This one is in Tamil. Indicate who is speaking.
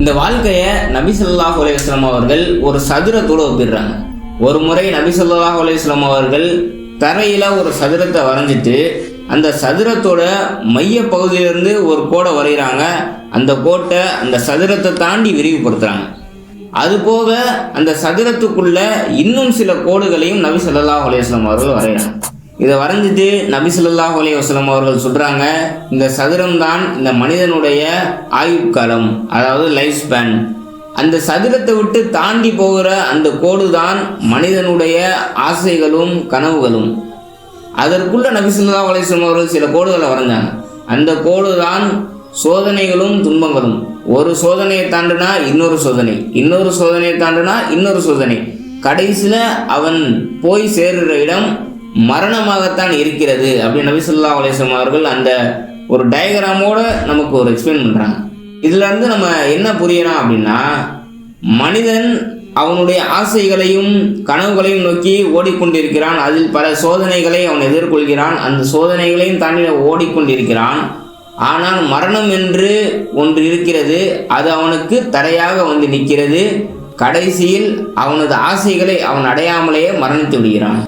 Speaker 1: இந்த வாழ்க்கையை நபிசல்லாஹ் அலையம் அவர்கள் ஒரு சதுரத்தோடு ஒப்பிடுறாங்க. ஒரு முறை நபிசல்லாஹ் அலையம் அவர்கள் தரையில் ஒரு சதுரத்தை வரைஞ்சிட்டு அந்த சதுரத்தோட மைய பகுதியிலிருந்து ஒரு கோடை வரைகிறாங்க. அந்த கோட்டை அந்த சதுரத்தை தாண்டி விரிவுபடுத்துகிறாங்க அதுபோக அந்த சதுரத்துக்குள்ள இன்னும் சில கோடுகளையும் நபி சல்லாஹ் அலையம் அவர்கள் வரைகிறாங்க. இதை வரைஞ்சிட்டு நபிசுல்லாஹ் அலி வசலம் அவர்கள் சொல்கிறாங்க இந்த சதுரம் தான் இந்த மனிதனுடைய ஆயுட்காலம் அதாவது லைஃப் ஸ்பேன் அந்த சதுரத்தை விட்டு தாண்டி போகிற அந்த கோடு தான் மனிதனுடைய ஆசைகளும் கனவுகளும். அதற்குள்ள நபிசுல்லா அலிஸ்லம் அவர்கள் சில கோடுகளை வரைஞ்சாங்க. அந்த கோடு தான் சோதனைகளும் துன்பங்களும். ஒரு சோதனையை தாண்டுனா இன்னொரு சோதனை இன்னொரு சோதனையை தாண்டுனா இன்னொரு சோதனை. கடைசியில் அவன் போய் சேருகிற இடம் மரணமாகத்தான் இருக்கிறது அப்படின்னு நபி ஸல்லல்லாஹு அவர்கள் அந்த ஒரு டயக்ராமோட நமக்கு ஒரு எக்ஸ்பிளைன் பண்ணுறாங்க இதுலேருந்து நம்ம என்ன புரியலாம் அப்படின்னா மனிதன் அவனுடைய ஆசைகளையும் கனவுகளையும் நோக்கி ஓடிக்கொண்டிருக்கிறான். அதில் பல சோதனைகளை அவன் எதிர்கொள்கிறான். அந்த சோதனைகளையும் தாண்டி ஓடிக்கொண்டிருக்கிறான். ஆனால் மரணம் என்று ஒன்று இருக்கிறது அது அவனுக்கு தடையாக வந்து நிற்கிறது. கடைசியில் அவனது ஆசைகளை அவன் அடையாமலேயே மரணித்து விடுகிறான்.